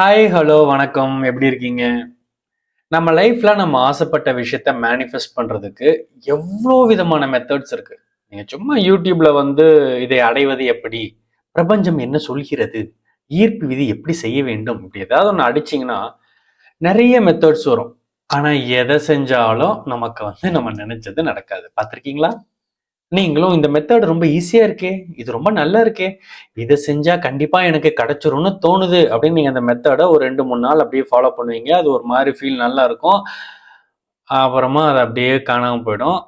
Hi hello வணக்கம். எப்படி இருக்கீங்க? நம்ம லைஃப்ல நம்ம ஆசைப்பட்ட விஷயத்த மேனிஃபெஸ்ட் பண்றதுக்கு எவ்வளோ விதமான மெத்தட்ஸ் இருக்கு. நீங்க சும்மா யூடியூப்ல வந்து இதை அடைவது எப்படி? பிரபஞ்சம் என்ன சொல்கிறது? ஈர்ப்பு விதி எப்படி செய்ய வேண்டும்? இப்படி ஏதாவது ஒன்று அடிச்சிங்கன்னா நிறைய மெத்தட்ஸ் வரும். ஆனா எதை செஞ்சாலும் நமக்கு வந்து நம்ம நினைச்சது நடக்காது. பார்த்துருக்கீங்களா? நீங்களும் இந்த மெத்தட் ரொம்ப ஈஸியா இருக்கே. இது ரொம்ப நல்லா இருக்கே. இதை செஞ்சா கண்டிப்பா எனக்கு கிடைச்சிரும்னு தோணுது. அப்படின்னு நீங்க அந்த மெத்தடை ஒரு ரெண்டு மூணு நாள் அப்படியே ஃபாலோ பண்ணுவீங்க. அது ஒரு மாதிரி ஃபீல் நல்லா இருக்கும். அப்புறமா அது அப்படியே காணாம போயிடும்.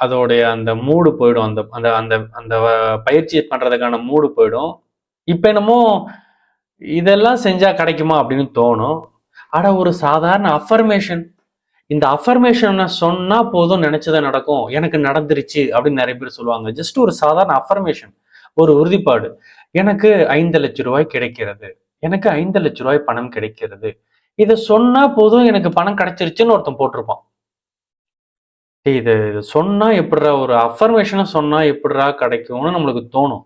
அதோடைய அந்த மூடு போயிடும். அந்த அந்த அந்த அந்த வ- பயிற்சி பண்றதுக்கான மூடு போயிடும். இப்ப என்னமோ இதெல்லாம் செஞ்சா கிடைக்குமா அப்படின்னு தோணும். அட ஒரு சாதாரண அஃபர்மேஷன் இந்த அஃபர்மேஷனை சொன்னால் போதும் நினச்சதை நடக்கும். எனக்கு நடந்துருச்சு அப்படின்னு நிறைய பேர் சொல்லுவாங்க. ஜஸ்ட் ஒரு சாதாரண அஃபர்மேஷன் ஒரு உறுதிப்பாடு. எனக்கு ஐந்து லட்ச ரூபாய் கிடைக்கிறது. எனக்கு ஐந்து லட்ச ரூபாய் பணம் கிடைக்கிறது. இதை சொன்னா போதும் எனக்கு பணம் கிடைச்சிருச்சுன்னு ஒருத்தன் போட்டிருப்பான். இது இது சொன்னா எப்படிடா ஒரு அஃபர்மேஷனை சொன்னா எப்படிரா கிடைக்கும்னு நம்மளுக்கு தோணும்.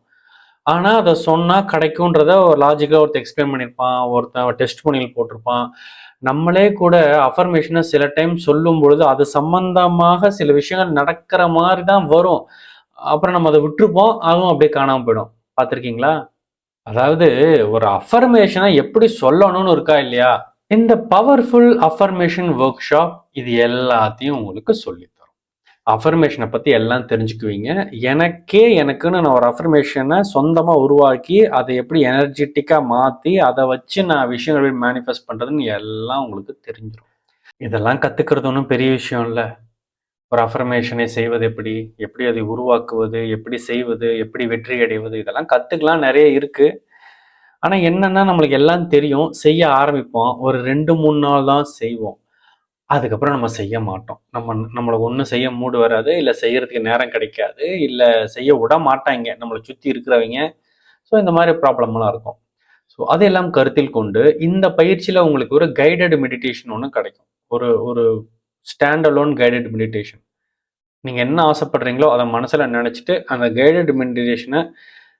ஆனா அதை சொன்னா கிடைக்கும்ன்றத ஒரு லாஜிக்கா ஒருத்தர் எக்ஸ்பிளைன் பண்ணியிருப்பான். ஒருத்தன் டெஸ்ட் பண்ணியில் போட்டிருப்பான். நம்மளே கூட அஃபர்மேஷனை சில டைம் சொல்லும் பொழுது அது சம்பந்தமாக சில விஷயங்கள் நடக்கிற மாதிரி தான் வரும். அப்புறம் நம்ம அதை விட்டுருப்போம். அதுவும் அப்படியே காணாமல் போயிடும். பார்த்துருக்கீங்களா? அதாவது ஒரு அஃபர்மேஷனை எப்படி சொல்லணும்னு இருக்கா இல்லையா? இந்த பவர்ஃபுல் அஃபர்மேஷன் ஒர்க் ஷாப் இது எல்லாத்தையும் உங்களுக்கு சொல்லித்தரும் அஃபர்மேஷனை பற்றி எல்லாம் தெரிஞ்சுக்குவீங்க. எனக்கே எனக்குன்னு நான் ஒரு அஃபர்மேஷனை சொந்தமாக உருவாக்கி அதை எப்படி எனர்ஜெட்டிக்காக மாற்றி அதை வச்சு நான் விஷயங்கள் எப்படி மேனிஃபெஸ்ட் பண்ணுறதுன்னு எல்லாம் உங்களுக்கு தெரிஞ்சிடும் இதெல்லாம் கற்றுக்கிறது ஒன்றும் பெரிய விஷயம் இல்லை. ஒரு அஃபர்மேஷனை செய்வது எப்படி எப்படி அதை உருவாக்குவது எப்படி செய்வது எப்படி வெற்றி அடைவது இதெல்லாம் கற்றுக்கலாம் நிறைய இருக்குது ஆனால் என்னென்னா நம்மளுக்கு எல்லாம் தெரியும். செய்ய ஆரம்பிப்போம். ஒரு ரெண்டு மூணு நாள் தான் செய்வோம். அதுக்கப்புறம் நம்ம செய்ய மாட்டோம். நம்ம நம்மளுக்கு ஒன்றும் செய்ய மூடு வராது இல்லை செய்யறதுக்கு நேரம் கிடைக்காது இல்லை செய்ய விட மாட்டாங்க. நம்மளை சுற்றி இருக்கிறவங்க. ஸோ இந்த மாதிரி ப்ராப்ளம்லாம் இருக்கும். ஸோ அதையெல்லாம் கருத்தில் கொண்டு இந்த பயிற்சியில் உங்களுக்கு ஒரு கைடட் மெடிடேஷன் ஒன்று கிடைக்கும். ஒரு ஒரு ஸ்டாண்ட் அலோன் கைடட் மெடிடேஷன் நீங்கள் என்ன ஆசைப்படுறீங்களோ அதை மனசில் நினச்சிட்டு அந்த கைடட் மெடிடேஷனை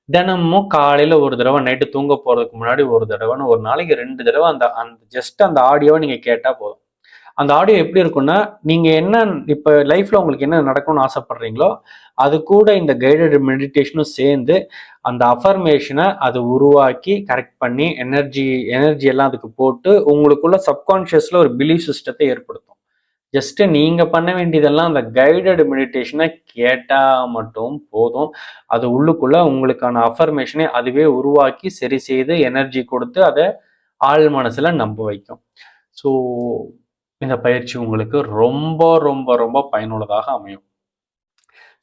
தினமும் காலையில் ஒரு தடவை நைட்டு தூங்க போகிறதுக்கு முன்னாடி ஒரு தடவைன்னு ஒரு நாளைக்கு ரெண்டு தடவை அந்த அந்த ஜஸ்ட் அந்த ஆடியோவை நீங்கள் கேட்டால் போதும். அந்த ஆடியோ எப்படி இருக்கும்னா நீங்கள் என்ன இப்போ லைஃப்பில் உங்களுக்கு என்ன நடக்கணும்னு ஆசைப்படுறீங்களோ அது கூட இந்த கைடட் மெடிடேஷனும் சேர்ந்து அந்த அஃபர்மேஷனை அது உருவாக்கி கரெக்ட் பண்ணி எனர்ஜி எனர்ஜி எல்லாம் அதுக்கு போட்டு உங்களுக்குள்ள சப்கான்ஷியஸில் ஒரு பிலீஃப் சிஸ்டத்தை ஏற்படுத்தும். ஜஸ்ட்டு நீங்கள் பண்ண வேண்டியதெல்லாம் அந்த கைடட் மெடிடேஷனை கேட்டால் மட்டும் போதும். அது உள்ளுக்குள்ளே உங்களுக்கான அஃபர்மேஷனை அதுவே உருவாக்கி சரி செய்து எனர்ஜி கொடுத்து அதை ஆழ் மனசில் நம்ப வைக்கும். ஸோ இந்த பயிற்சி உங்களுக்கு ரொம்ப ரொம்ப ரொம்ப பயனுள்ளதாக அமையும்.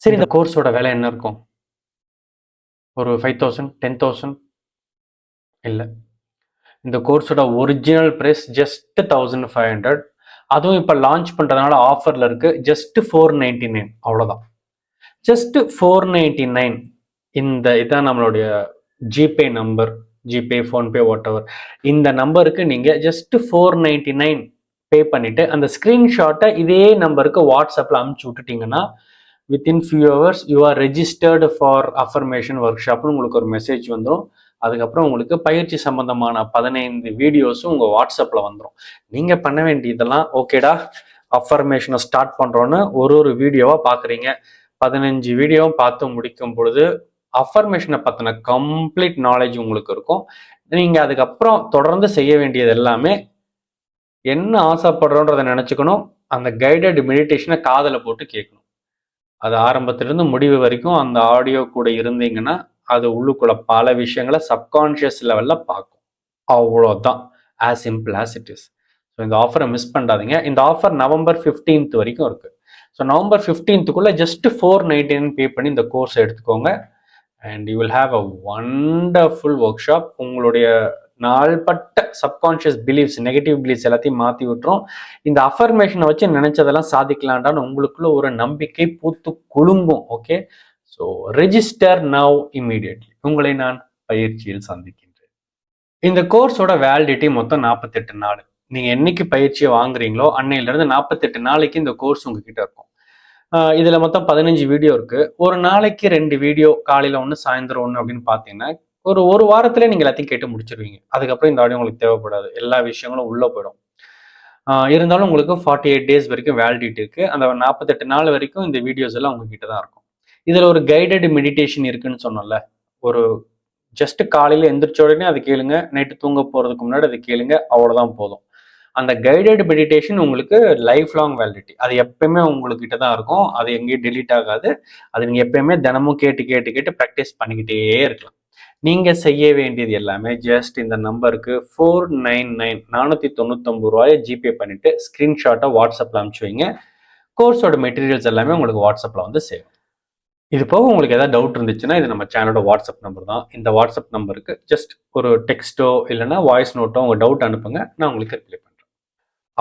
சரி இந்த கோர்ஸோட விலை என்ன இருக்கும்? ஒரு ஃபைவ் தௌசண்ட் டென் தௌசண்ட் இல்லை. இந்த கோர்ஸோட original price just thousand five hundred அதுவும் இப்போ லான்ச் பண்ணுறதுனால ஆஃபரில் இருக்குது ஜஸ்ட் ஃபோர் நைன்டி நைன் அவ்வளோதான் ஜஸ்ட் ஃபோர் நைன்டி நைன் இந்த இதான் நம்மளுடைய GPay number GPay PhonePe whatever இந்த நம்பருக்கு நீங்கள் just four ninety nine pay பண்ணிவிட்டு அந்த ஸ்க்ரீன்ஷாட்டை இதே நம்பருக்கு வாட்ஸ்அப்பில் அமுச்சு விட்டுட்டிங்கன்னா within few hours you are registered for affirmation work ஷாப்னு உங்களுக்கு ஒரு மெசேஜ் வந்துடும் அதுக்கப்புறம் உங்களுக்கு பயிற்சி சம்பந்தமான பதினைந்து வீடியோஸும் உங்கள் வாட்ஸ்அப்பில் வந்துடும் நீங்கள் பண்ண வேண்டியதெல்லாம் ஓகேடா அஃபர்மேஷனை ஸ்டார்ட் பண்ணுறோன்னு ஒரு ஒரு வீடியோவாக பார்க்குறீங்க பதினஞ்சு வீடியோவும் பார்த்து முடிக்கும் பொழுது அஃபர்மேஷனை பற்றின கம்ப்ளீட் நாலேஜ் உங்களுக்கு இருக்கும். நீங்கள் அதுக்கப்புறம் தொடர்ந்து செய்ய வேண்டியது எல்லாமே என்ன ஆசைப்படுறோன்றதை நினச்சிக்கணும். அந்த கைடட் மெடிடேஷனை காதில் போட்டு கேட்கணும். அது ஆரம்பத்திலிருந்து முடிவு வரைக்கும் அந்த ஆடியோ கூட இருந்தீங்கன்னா அது உள்ளுக்குள்ள பல விஷயங்களை சப்கான்ஷியஸ் லெவலில் பார்க்கும். அவ்வளோதான் as simple as it is so இந்த ஆஃபரை மிஸ் பண்ணாதீங்க. இந்த ஆஃபர் நவம்பர் 15th வரைக்கும் இருக்குது ஸோ நவம்பர் ஃபிஃப்டீன்த்துக்குள்ளே ஜஸ்ட் ஃபோர் நைன்டீன் பே பண்ணி இந்த கோர்ஸ் எடுத்துக்கோங்க. And you will have a wonderful workshop உங்களுடைய நாள்பட்ட சப்கான்ஷியஸ் பிலீஃப்ஸ் நெகட்டிவ் பிலீஃப்ஸ் எல்லாத்தையும் மாற்றி விட்டுரும். இந்த அஃபர்மேஷனை வச்சு நினைச்சதெல்லாம் சாதிக்கலான்டான்னு உங்களுக்குள்ள ஒரு நம்பிக்கை பூத்து குலுங்கும் okay so register now immediately உங்களை நான் பயிற்சியில் சந்திக்கின்றேன். இந்த கோர்ஸோட வேலிடிட்டி மொத்தம் நாற்பத்தெட்டு நாள். நீங்கள் என்னைக்கு பயிற்சியை வாங்குறீங்களோ அன்னையிலேருந்து நாற்பத்தெட்டு நாளைக்கு இந்த கோர்ஸ் உங்ககிட்ட இருக்கும். ஆஹ் இதுல மொத்தம் பதினஞ்சு வீடியோ இருக்கு. ஒரு நாளைக்கு ரெண்டு வீடியோ காலையில ஒன்று சாயந்தரம் ஒன்று அப்படின்னு பார்த்தீங்கன்னா ஒரு ஒரு வாரத்துல நீங்கள் எல்லாத்தையும் கேட்டு முடிச்சிருவீங்க. அதுக்கப்புறம் இந்த ஆடியோ உங்களுக்கு தேவைப்படாது. எல்லா விஷயங்களும் உள்ளே போயிடும். இருந்தாலும் உங்களுக்கு ஃபார்ட்டி எயிட் டேஸ் வரைக்கும் வேலிடிட்டி இருக்கு. அந்த நாற்பத்தெட்டு நாள் வரைக்கும் இந்த வீடியோஸ் எல்லாம் உங்ககிட்ட தான் இருக்கும். இதுல ஒரு கைடட் மெடிடேஷன் இருக்குன்னு சொன்னோம்ல. ஒரு ஜஸ்ட் காலையில எந்திரிச்ச உடனே அது கேளுங்க. நைட்டு தூங்க போறதுக்கு முன்னாடி அதை கேளுங்க. அவ்வளோதான் போதும். அந்த கைடட் மெடிடேஷன் உங்களுக்கு லைஃப் லாங் வேலிடிட்டி அது எப்பயுமே உங்ககிட்ட தான் இருக்கும். அது எங்கேயும் டெலீட் ஆகாது. அது நீங்கள் எப்பயுமே தினமும் கேட்டு கேட்டு கேட்டு ப்ராக்டிஸ் பண்ணிக்கிட்டே இருக்கலாம். நீங்கள் செய்ய வேண்டியது எல்லாமே ஜஸ்ட் இந்த நம்பருக்கு ஃபோர் நைன் நைன் நானூற்றி தொண்ணூத்தொம்பது ரூபாயை ஜிபே பண்ணிவிட்டு ஸ்க்ரீன்ஷாட்டை வாட்ஸ்அப்பில் அனுப்பிச்சு வைங்க. கோர்ஸோட மெட்டீரியல்ஸ் எல்லாமே உங்களுக்கு வாட்ஸ்அப்பில் வந்து சேரும். இது போக உங்களுக்கு ஏதாவது டவுட் இருந்துச்சுன்னா இது நம்ம சேனலோட வாட்ஸ்அப் நம்பர் தான். இந்த வாட்ஸ்அப் நம்பருக்கு ஜஸ்ட் ஒரு டெக்ஸ்ட்டோ இல்லைன்னா வாய்ஸ் நோட்டோ உங்கள் டவுட் அனுப்புங்க. நான் உங்களுக்கு ரிப்ளை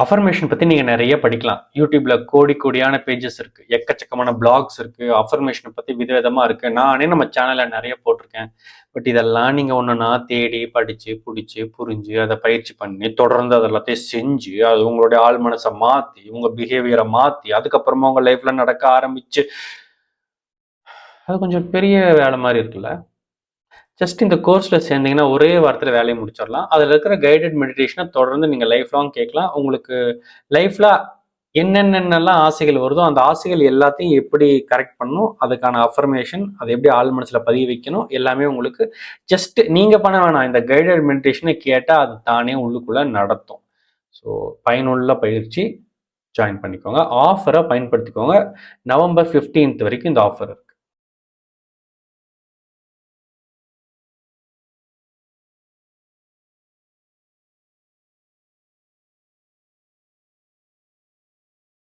அஃபர்மேஷன் பற்றி நீங்கள் நிறைய படிக்கலாம். யூடியூப்ல கோடி கோடியான பேஜஸ் இருக்கு. எக்கச்சக்கமான பிளாக்ஸ் இருக்கு. அஃபர்மேஷனை பற்றி விதவிதமாக இருக்கு. நானே நம்ம சேனலில் நிறைய போட்டிருக்கேன். பட் இதெல்லாம் நீங்கள் ஒன்றுனா தேடி படித்து பிடிச்சி புரிஞ்சு அதை பயிற்சி பண்ணி தொடர்ந்து அது எல்லாத்தையும் செஞ்சு அது உங்களுடைய ஆள் மனசை மாற்றி உங்கள் பிஹேவியரை மாற்றி அதுக்கப்புறமா உங்கள் லைஃப்பில் நடக்க ஆரம்பிச்சு அது கொஞ்சம் பெரிய வேலை மாதிரி இருக்குல்ல? ஜஸ்ட் இந்த கோர்ஸில் சேர்ந்தீங்கன்னா ஒரே வாரத்தில் வேலையை முடிச்சிடலாம். அதில் இருக்கிற கைடட் மெடிடேஷனை தொடர்ந்து நீங்கள் லைஃப் லாங் கேட்கலாம். உங்களுக்கு லைஃப்பில் என்னென்னலாம் ஆசைகள் வருதோ அந்த ஆசைகள் எல்லாத்தையும் எப்படி கரெக்ட் பண்ணணும் அதுக்கான அஃபர்மேஷன் அதை எப்படி ஆள் மனசில் பதிய வைக்கணும் எல்லாமே உங்களுக்கு ஜஸ்ட் நீங்கள் பண்ண வேணாம். இந்த கைடட் மெடிடேஷனை கேட்டால் அது தானே உள்ளுக்குள்ளே நடத்தும். ஸோ பயனுள்ள பயிற்சி. ஜாயின் பண்ணிக்கோங்க. ஆஃபரை பயன்படுத்திக்கோங்க. நவம்பர் 15th வரைக்கும் இந்த ஆஃபர்